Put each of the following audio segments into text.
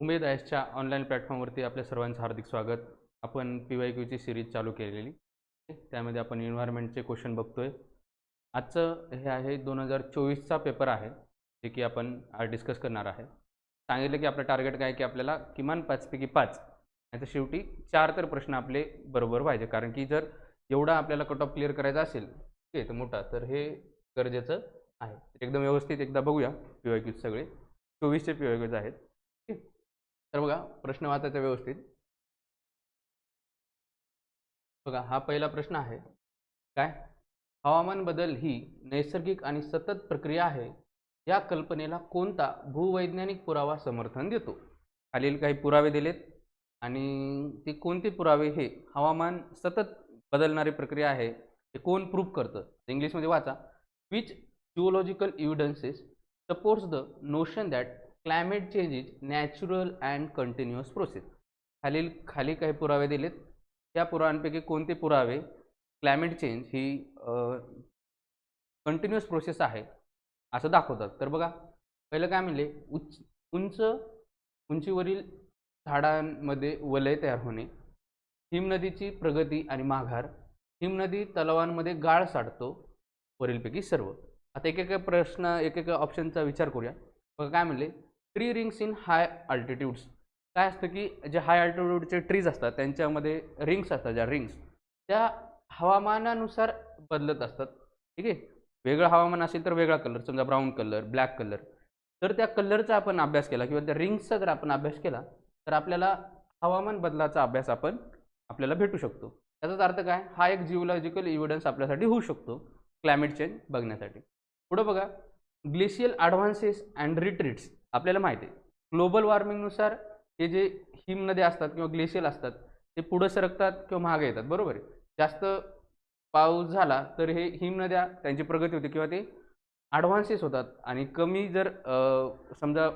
उमेद आयसच्या online प्लॅटफॉर्मवरती आपल्या सर्वांचं हार्दिक स्वागत. आपण पी वाय क्यूची सिरीज चालू केलेली. त्यामध्ये आपण एन्व्हायरमेंटचे क्वेश्चन बघतोय. आजचं हे आहे दोन हजार चोवीसचा पेपर आहे जे की आपण आज डिस्कस करणार आहे. सांगितलं की आपलं टार्गेट काय की आपल्याला किमान पाचपैकी पाच नाही तर शेवटी चार तर प्रश्न आपले बरोबर पाहिजे कारण की जर एवढा आपल्याला कट ऑफ क्लिअर करायचा असेल ठीक आहे तर मोठा. तर हे गरजेचं आहे. एकदम व्यवस्थित एकदा बघूया पी वाय क्यूज सगळे. चोवीसचे पी वाय क्यूज आहेत. तर बघा प्रश्न वाचायचा व्यवस्थित. बघा हा पहिला प्रश्न आहे. काय? हवामान बदल ही नैसर्गिक आणि सतत प्रक्रिया आहे. या कल्पनेला कोणता भूवैज्ञानिक पुरावा समर्थन देतो? खालील काही पुरावे दिलेत. आणि ते कोणते पुरावे? हे हवामान सतत बदलणारी प्रक्रिया आहे. ते कोण प्रूफ करतं? इंग्लिशमध्ये वाचा. Which geological evidences supports the notion that climate change is natural and continuous process. खालील खाली काही पुरावे दिलेत. त्या पुराव्यांपैकी कोणते पुरावे? क्लायमेट चेंज ही कंटिन्युअस प्रोसेस आहे असं दाखवतात. तर बघा पहिलं काय म्हणले? उच उंच उंचीवरील झाडांमध्ये वलय तयार होणे हिमनदीची प्रगती आणि माघार हिमनदी तलावांमध्ये गाळ साठतो वरीलपैकी सर्व. आता एक एक प्रश्न एक एक ऑप्शनचा विचार करूया. बघा काय म्हणले? Tree rings in high altitudes काय असतं की जे हाय अल्टिट्यूडचे ट्रीज असतात त्यांच्यामध्ये रिंग्स असतात ज्या रिंग्स त्या हवामानानुसार बदलत असतात. ठीक आहे? वेगळं हवामान असेल तर वेगळा कलर समजा ब्राऊन कलर ब्लॅक कलर तर त्या कलरचा आपण अभ्यास केला किंवा त्या रिंग्सचा जर आपण अभ्यास केला तर आपल्याला हवामान बदलाचा अभ्यास आपण आपल्याला भेटू शकतो. त्याचाच अर्थ काय? हा एक जिओलॉजिकल इव्हिडन्स आपल्यासाठी होऊ शकतो क्लायमेट चेंज बघण्यासाठी. पुढं बघा. ग्लेशियल ॲडव्हान्सेस अँड रिट्रीट्स आपल्याला माहिती आहे. ग्लोबल वॉर्मिंगनुसार हे जे हिमनद्या असतात किंवा ग्लेशियल असतात ते पुढं सरकतात किंवा मागे येतात बरोबर आहे? जास्त पाऊस झाला तर हे हिमनद्या त्यांची प्रगती होते किंवा ते ॲडव्हान्सेस होतात. आणि कमी जर समजा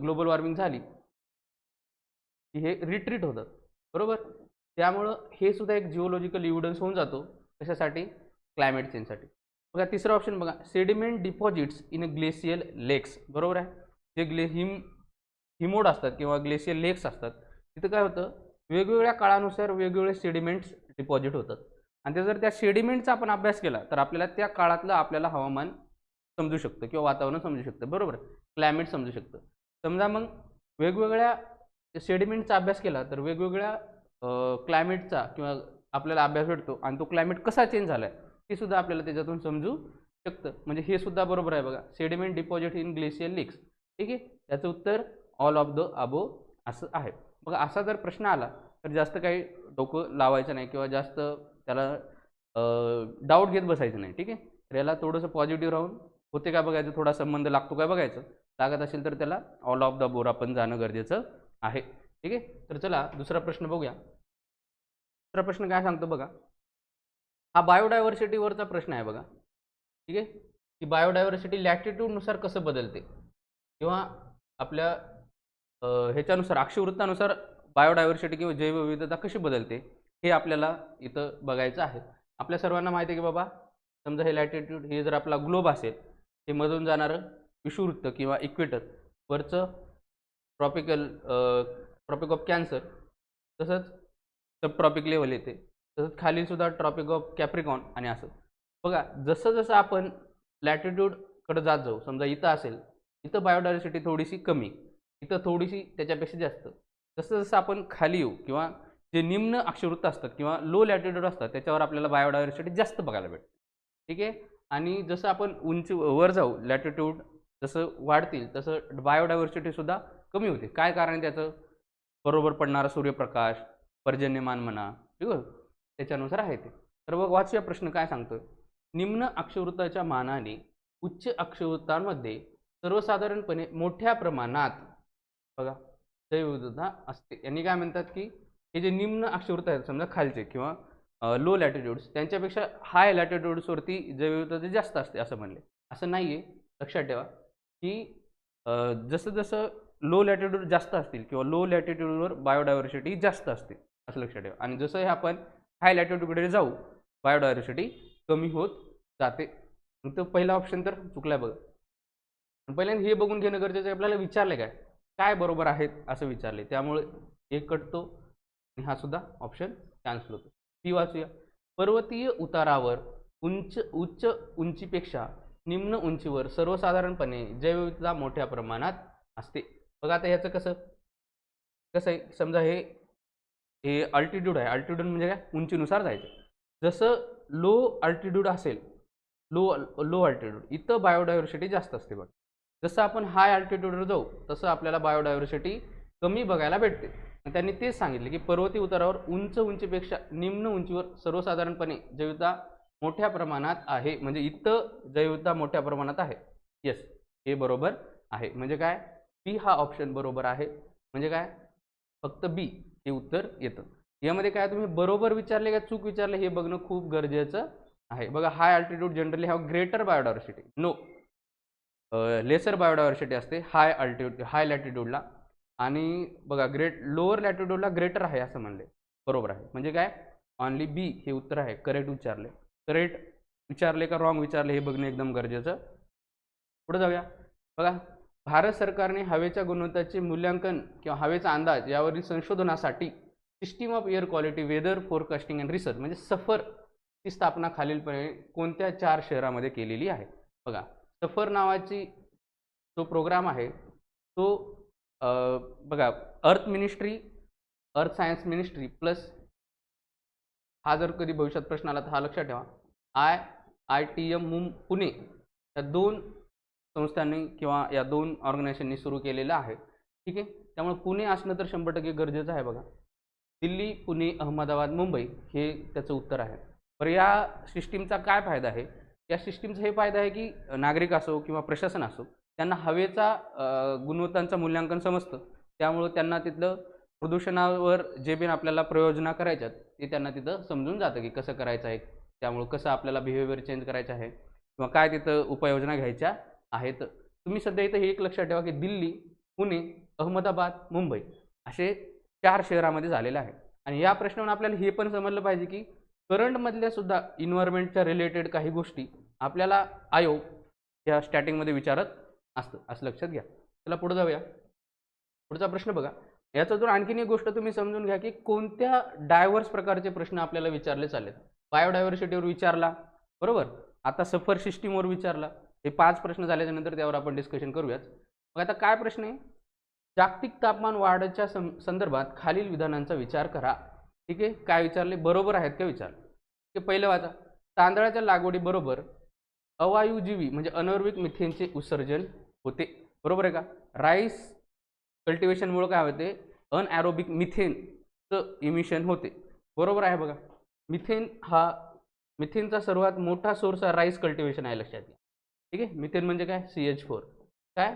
ग्लोबल वॉर्मिंग झाली की हे रिट्रीट होतात बरोबर? त्यामुळं हे सुद्धा एक जिओलॉजिकल इव्हिडन्स होऊन जातो कशासाठी? क्लायमेट चेंजसाठी. बघा तिसरं ऑप्शन बघा. Sediment deposits in a glacial lakes बरोबर आहे? जे ग्ले हिम हिमोड असतात किंवा ग्लेशियल लेक्स असतात तिथं काय होतं? वेगवेगळ्या काळानुसार वेगवेगळे सेडिमेंट्स डिपॉझिट होतात. आणि ते जर त्या सेडिमेंटचा आपण अभ्यास केला तर आपल्याला त्या काळातलं आपल्याला हवामान समजू शकतं किंवा वातावरण समजू शकतं. बरोबर क्लायमेट समजू शकतं. समजा मग वेगवेगळ्या सेडिमेंटचा अभ्यास केला तर वेगवेगळ्या क्लायमेटचा किंवा आपल्याला अभ्यास भेटतो आणि तो क्लायमेट कसा चेंज झाला आहे ते सुद्धा आपल्याला त्याच्यातून समजू शकतं. म्हणजे हे सुद्धा बरोबर आहे बघा. Sediment deposit in glacial lakes ठीक आहे? त्याचं उत्तर ऑल ऑफ द अबो असं आहे. बघा असा जर प्रश्न आला तर जास्त काही डोकं लावायचं नाही किंवा जास्त त्याला डाऊट घेत बसायचं नाही. ठीक आहे? तर याला थोडंसं पॉझिटिव्ह राहून होते का बघायचं? थोडा संबंध लागतो काय बघायचं? लागत असेल तर त्याला ऑल ऑफ द बोर आपण जाणं गरजेचं आहे. ठीक आहे? तर चला दुसरा प्रश्न बघूया. दुसरा प्रश्न काय सांगतो बघा? हा बायोडायव्हर्सिटीवरचा प्रश्न आहे बघा. ठीक आहे? की बायोडायव्हर्सिटी लॅटिट्यूडनुसार कसं बदलते? किंवा आपल्या ह्याच्यानुसार अक्षवृत्तानुसार बायोडायव्हर्सिटी किंवा जैवविविधता कशी बदलते? हे आपल्याला इथं बघायचं आहे. आपल्या सर्वांना माहिती आहे की बाबा समजा हे लॅटिट्यूड हे जर आपला ग्लोब असेल हे मधून जाणारं विषुवृत्त किंवा इक्वेटर वरचं ट्रॉपिकल ट्रॉपिक ऑफ कॅन्सर तसंच सब ट्रॉपिक लेवल येते. तसंच खाली सुद्धा ट्रॉपिक ऑफ कॅप्रिकॉन आणि असं. बघा जसं जसं आपण लॅटिट्यूडकडे जात जाऊ समजा इथं असेल इथं बायोडायव्हर्सिटी थोडीशी कमी इथं थोडीशी त्याच्यापेक्षा जास्त. जसं जसं आपण खाली येऊ किंवा जे निम्न अक्षवृत्त असतात किंवा लो लॅटिट्यूड असतात त्याच्यावर आपल्याला बायोडायव्हर्सिटी जास्त बघायला भेटते. ठीक आहे? आणि जसं आपण उंची वर जाऊ लॅटिट्यूड जसं वाढतील तसं बायोडायव्हर्सिटीसुद्धा कमी होते. काय कारण आहे त्याचं? बरोबर पडणारा सूर्यप्रकाश पर्जन्यमान म्हणा ठीक आहे? त्याच्यानुसार आहे ते. तर बघ वाचूया प्रश्न काय सांगतो निम्न अक्षवृत्ताच्या मानाने उच्च अक्षवृत्तांमध्ये सर्वसाधारणपणे मोठ्या प्रमाणात बघा जैवविविधता असते. यांनी काय म्हणतात की हे जे निम्न अक्षवृत्त आहेत समजा खालचे किंवा लो लॅटिट्यूड्स त्यांच्यापेक्षा हाय लॅटिट्यूड्सवरती जैवविविधता जास्त असते असं म्हणले. असं नाही आहे लक्षात ठेवा की जसं जसं लो लॅटिट्यूड जास्त असतील किंवा लो लॅटिट्यूडवर बायोडायव्हर्सिटी जास्त असते असं लक्षात ठेवा. आणि जसं हे आपण हाय लॅटिट्यूडकडे जाऊ. बायोडायव्हर्सिटी कमी होत जाते. तर पहिला ऑप्शन तर चुकला बघा. पहिल्यांदा हे बघून घेणं गरजेचं आहे. आपल्याला विचारलं काय? काय बरोबर आहेत असं विचारले त्यामुळे एक कटतो आणि हा सुद्धा ऑप्शन कॅन्सल होतो. ती वाचूया. पर्वतीय उतारावर उंच उच्च उंचीपेक्षा निम्न उंचीवर सर्वसाधारणपणे जैवविविधता मोठ्या प्रमाणात असते. बघा आता ह्याचं कसं? कसं आहे? समजा हे हे अल्टिट्यूड आहे. अल्टिट्यूड म्हणजे काय? उंचीनुसार जायचं. जसं लो अल्टिट्यूड असेल लो लो अल्टिट्यूड इथं बायोडायव्हर्सिटी जास्त असते बघ. जसं आपण हाय अल्टिट्यूडवर जाऊ तसं आपल्याला बायोडायव्हर्सिटी कमी बघायला भेटते. आणि त्यांनी तेच सांगितले की पर्वती उतारावर उंच उंचीपेक्षा निम्न उंचीवर सर्वसाधारणपणे जैवता मोठ्या प्रमाणात आहे. म्हणजे इथं जैवता मोठ्या प्रमाणात आहे. येस हे बरोबर आहे. म्हणजे काय? बी हा ऑप्शन बरोबर आहे. म्हणजे काय? फक्त बी हे उत्तर येतं. यामध्ये काय तुम्ही बरोबर विचारले का चूक विचारले हे बघणं खूप गरजेचं आहे. बघा high altitude generally have greater biodiversity no lesser biodiversity असते हाय अल्टिट्यूड हाय लॅटिट्यूडला आणि बघा ग्रेट लोअर लॅटिट्यूडला ग्रेटर आहे असं म्हणले. बरोबर आहे. म्हणजे काय? ऑनली बी हे उत्तर आहे. करेक्ट विचारले. करेक्ट विचारले का रॉंग विचारले हे बघणं एकदम गरजेचं. पुढे जाऊया. बघा भारत सरकारने हवेच्या गुणवत्तेचे मूल्यांकन किंवा हवेचा अंदाज यावरील संशोधनासाठी system of air quality weather forecasting and research म्हणजे सफर ची स्थापना खालीलपणे कोणत्या चार शहरामध्ये केलेली आहे? बघा सफर नावाची जो प्रोग्राम आहे तो बघा अर्थ ministry earth science ministry plus हा जर कधी भविष्यात प्रश्न आला तर हा लक्षात ठेवा. आय आय टी एम मुं पुणे या दोन संस्थांनी किंवा या दोन ऑर्गनायझेशननी सुरू केलेलं आहे. ठीक आहे? त्यामुळे पुणे असणं तर शंभर टक्के गरजेचं आहे बघा. दिल्ली पुणे अहमदाबाद मुंबई हे त्याचं उत्तर आहे. बरं या सिस्टीमचा काय फायदा आहे? या सिस्टीमचा हे फायदा आहे की नागरिक असो किंवा प्रशासन असो त्यांना हवेचा गुणवत्तांचं मूल्यांकन समजतं. त्यामुळं त्यांना तिथलं प्रदूषणावर जे बिन आपल्याला प्रयोजना करायच्यात ते त्यांना तिथं समजून जातं की कसं करायचं आहे. त्यामुळं कसं आपल्याला बिहेवियर चेंज करायचं आहे किंवा काय तिथं उपाययोजना घ्यायच्या आहेत. तुम्ही सध्या इथं हे एक लक्षात ठेवा की दिल्ली पुणे अहमदाबाद मुंबई असे चार शहरामध्ये झालेले आहे आणि या प्रश्नावरून आपल्याला हे पण समजलं पाहिजे की करंटमधल्या सुद्धा इन्व्हायरमेंटच्या रिलेटेड काही गोष्टी आपल्याला आयोग या स्टार्टिंगमध्ये विचारत असतं. असं लक्षात घ्या. चला पुढे जाऊया. पुढचा प्रश्न बघा. याच्यातून आणखीन एक गोष्ट तुम्ही समजून घ्या की कोणत्या डायव्हर्स प्रकारचे प्रश्न आपल्याला विचारले चालेल बायोडायव्हर्सिटीवर विचारला. बरोबर? आता सफर सिस्टीमवर विचारला. हे पाच प्रश्न झाल्याच्यानंतर त्यावर आपण डिस्कशन करूयात. मग आता काय प्रश्न आहे? जागतिक तापमान वाढच्या संदर्भात खालील विधानांचा विचार करा. ठीक आहे? काय विचारले? बरोबर आहेत का विचार? ते पहिलं वाचा. तांदळाच्या लागवडीबरोबर अवायुजीवी म्हणजे अनर्विक मिथेनचे उत्सर्जन होते. बरोबर आहे का? राईस कल्टिवेशनमुळं काय होते? अनॲरोबिक मिथेनचं इमिशन होते. बरोबर आहे बघा. मिथेन हा मिथेनचा सर्वात मोठा सोर्स हा राईस कल्टिवेशन आहे लक्षात घ्या. ठीक आहे? मिथेन म्हणजे काय? सी एच फोर काय?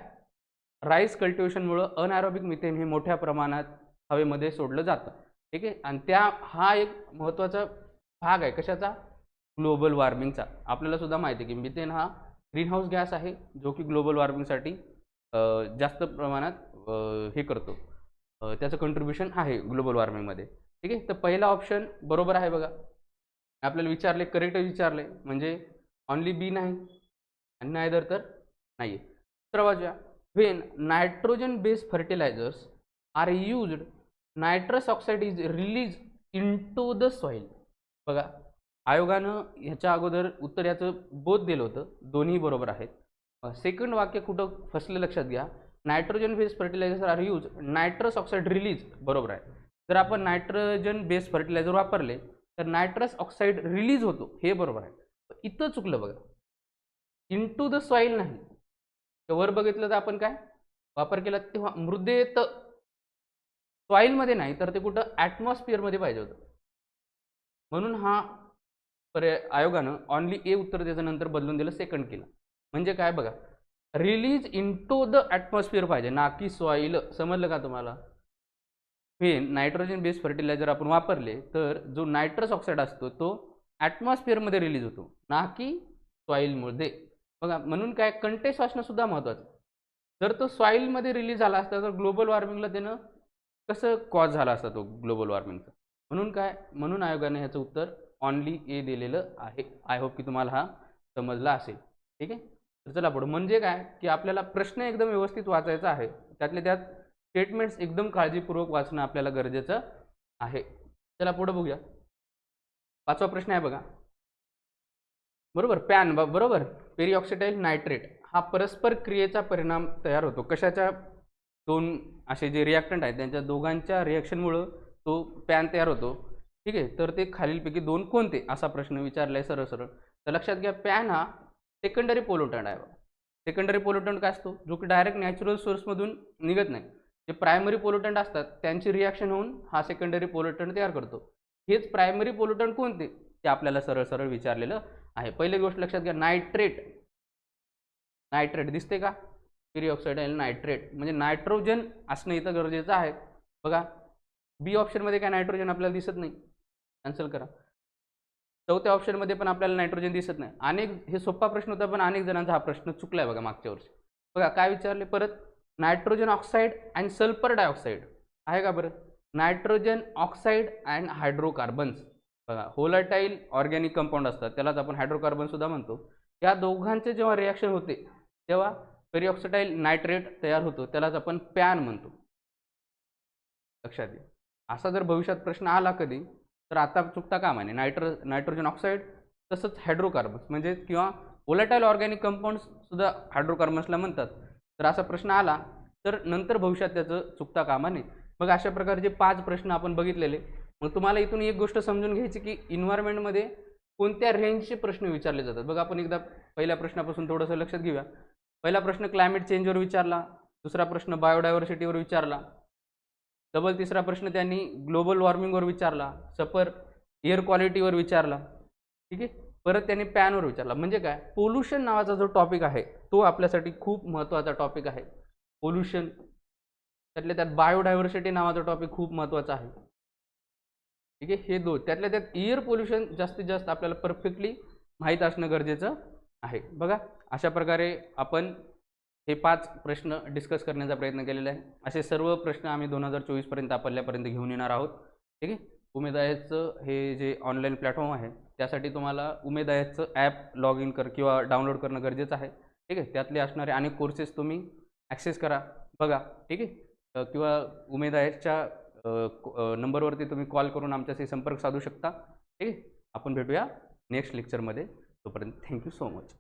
राईस कल्टिवेशनमुळं अनॅरोबिक मिथेन हे मोठ्या प्रमाणात हवेमध्ये सोडलं जातं. ठीक आहे? आणि त्या हा एक महत्त्वाचा भाग आहे. कशाचा? ग्लोबल वॉर्मिंगचा. आपल्याला सुद्धा माहिती आहे की मिथेन हा ग्रीन हाऊस गॅस आहे जो की ग्लोबल वॉर्मिंगसाठी जास्त प्रमाणात हे करतो. त्याचं कंट्रीब्युशन आहे ग्लोबल वॉर्मिंगमध्ये. ठीक आहे? तर पहिला ऑप्शन बरोबर आहे बघा. आपल्याला विचारले करेक्ट विचारले. म्हणजे ऑनली बी नाही. आणि नायदर तर नाही तर दुसरा वाजूया nitrogen based fertilisers are used nitrous oxide is release into the soil बघा आयोगानं ह्याच्या अगोदर उत्तर याचं बोध दिलं होतं. दोन्ही बरोबर आहेत. सेकंड वाक्य कुठं फसलं लक्षात घ्या. Nitrogen based fertiliser are use nitrous oxide release बरोबर आहे. जर आपण नायट्रोजन बेस्ड फर्टिलायझर वापरले तर नायट्रस ऑक्साईड रिलीज होतो. हे बरोबर आहे. इथं चुकलं बघा. इनटू द सॉईल नाही. तर वर बघितलं तर आपण काय? वापर केला तेव्हा मृदेत सॉईलमध्ये नाही तर ते कुठं? ॲटमॉस्फिअरमध्ये पाहिजे होतं. म्हणून हा पर्याय आयोगानं ऑनली ए उत्तर त्याच्यानंतर बदलून दिलं सेकंड केलं. म्हणजे काय बघा? रिलीज इनटू द ॲटमॉस्फिअर पाहिजे. ना की सॉईल समजलं का तुम्हाला? हे नायट्रोजन बेस्ड फर्टिलायझर आपण वापरले तर जो नायट्रस ऑक्साईड असतो तो ॲटमॉस्फिअरमध्ये रिलीज होतो. ना की सॉईलमध्ये बघा म्हणून काय कंटेस्ट असणं सुद्धा महत्त्वाचं जर तो सॉईलमध्ये रिलीज झाला असता तर ग्लोबल वॉर्मिंगला त्यानं कसं कॉज झाला असता तो ग्लोबल वॉर्मिंगचा म्हणून काय म्हणून आयोगाने ह्याचं उत्तर ऑनली ए दिलेलं आहे. आय होप की तुम्हाला हा समजला असेल. ठीक आहे? तर चला पुढं. म्हणजे काय? की आपल्याला प्रश्न एकदम व्यवस्थित वाचायचा आहे. त्यातल्या त्यात स्टेटमेंट्स एकदम काळजीपूर्वक वाचणं आपल्याला गरजेचं आहे. चला पुढं बघूया. पाचवा प्रश्न आहे बघा. बरोबर? पॅन बरोबर? पेरिऑक्सिडाईल नायट्रेट हा परस्पर क्रियेचा परिणाम तयार होतो. कशाच्या? दोन असे जे रिॲक्टंट आहेत त्यांच्या दोघांच्या रिॲक्शनमुळं तो पॅन तयार होतो. ठीक आहे? तर ते खालीलपैकी दोन कोणते? असा प्रश्न विचारला आहे सरळ सरळ. तर लक्षात घ्या पॅन हा सेकंडरी पोलोटंट आहे सेकंडरी पोलोटंट काय असतो? जो की डायरेक्ट नॅचरल सोर्समधून निघत नाही. जे प्रायमरी पोलोटंट असतात त्यांची रिॲक्शन होऊन हा सेकंडरी पोलोटंट तयार करतो. हेच प्रायमरी पोलोटंट कोणते? ते आपल्याला सरळ सरळ विचारलेलं आहे. पहिली गोष्ट लक्षात घ्या नायट्रेट. नायट्रेट दिसते का? पिरिऑक्साईड आणि नायट्रेट म्हणजे नायट्रोजन असणं इथं गरजेचं आहे. बघा बी ऑप्शनमध्ये काय नायट्रोजन आपल्याला दिसत नाही? कॅन्सल करा. चौथ्या ऑप्शनमध्ये पण आपल्याला नायट्रोजन दिसत नाही. अनेक हे सोपा प्रश्न होता पण अनेक जणांचा हा प्रश्न चुकला आहे बघा मागच्या वर्षी. बघा काय विचारले? परत nitrogen oxide and sulphur dioxide आहे का बरं? नायट्रोजन ऑक्साईड अँड हायड्रोकार्बन्स बघा होलाटाईल ऑर्गॅनिक कंपाऊंड असतात त्यालाच आपण हायड्रोकार्बन सुद्धा म्हणतो. या दोघांचे जेव्हा रिॲक्शन होते तेव्हा पेरिऑक्सिटाईल नायट्रेट तयार होतो त्यालाच आपण पॅन म्हणतो. लक्षात घ्या. असा जर भविष्यात प्रश्न आला कधी तर आता चुकता कामा नये. नायट्रो नायट्रोजन ऑक्साईड तसंच हायड्रोकार्बन्स म्हणजे किंवा ओलाटाईल ऑर्गॅनिक कंपाऊंड्स सुद्धा हायड्रोकार्बन्सला म्हणतात. तर असा प्रश्न आला तर नंतर भविष्यात त्याचं चुकता कामा आहे मग अशा प्रकारचे पाच प्रश्न आपण बघितलेले मग तुम्हाला इथून एक गोष्ट समजून घ्यायची की इन्व्हायरमेंटमध्ये कोणत्या रेंजचे प्रश्न विचारले जातात? बघा आपण एकदा पहिल्या प्रश्नापासून थोडंसं लक्षात घेऊया. पहिला प्रश्न क्लायमेट चेंजवर विचारला दुसरा प्रश्न बायोडायव्हर्सिटीवर विचारला डबल तिसरा प्रश्न त्यांनी ग्लोबल वॉर्मिंगवर विचारला सपर एअर क्वालिटीवर विचारला ठीक आहे? परत त्यांनी पॅनवर विचारला. म्हणजे काय? पोल्युशन नावाचा जो टॉपिक आहे तो आपल्यासाठी खूप महत्त्वाचा टॉपिक आहे. पोल्युशन त्यातल्या त्यात बायोडायव्हर्सिटी नावाचा टॉपिक खूप महत्त्वाचा आहे. ठीक आहे? हे दोन. त्यातल्या त्यात एअर पोल्युशन जास्तीत जास्त आपल्याला परफेक्टली माहीत असणं गरजेचं आहे. बघा अशा प्रकारे आपण हे पाच प्रश्न डिस्कस करण्याचा प्रयत्न केलेला आहे. असे सर्व प्रश्न आम्ही दोन हजार चोवीसपर्यंत आपल्यापर्यंत घेऊन येणार आहोत. ठीक आहे? उमेदायचं हे जे ऑनलाईन प्लॅटफॉर्म आहे त्यासाठी तुम्हाला उमेदायचं ॲप लॉग इन कर किंवा डाउनलोड करणं गरजेचं आहे. ठीक आहे? त्यातले असणारे अनेक कोर्सेस तुम्ही ॲक्सेस करा. बघा. ठीक आहे? किंवा उमेदायच्या नंबरवरती तुम्ही कॉल करून आमच्याशी संपर्क साधू शकता. ठीक आपण भेटूया नेक्स्ट लेक्चरमध्ये. तोपर्यंत थँक्यू सो मच.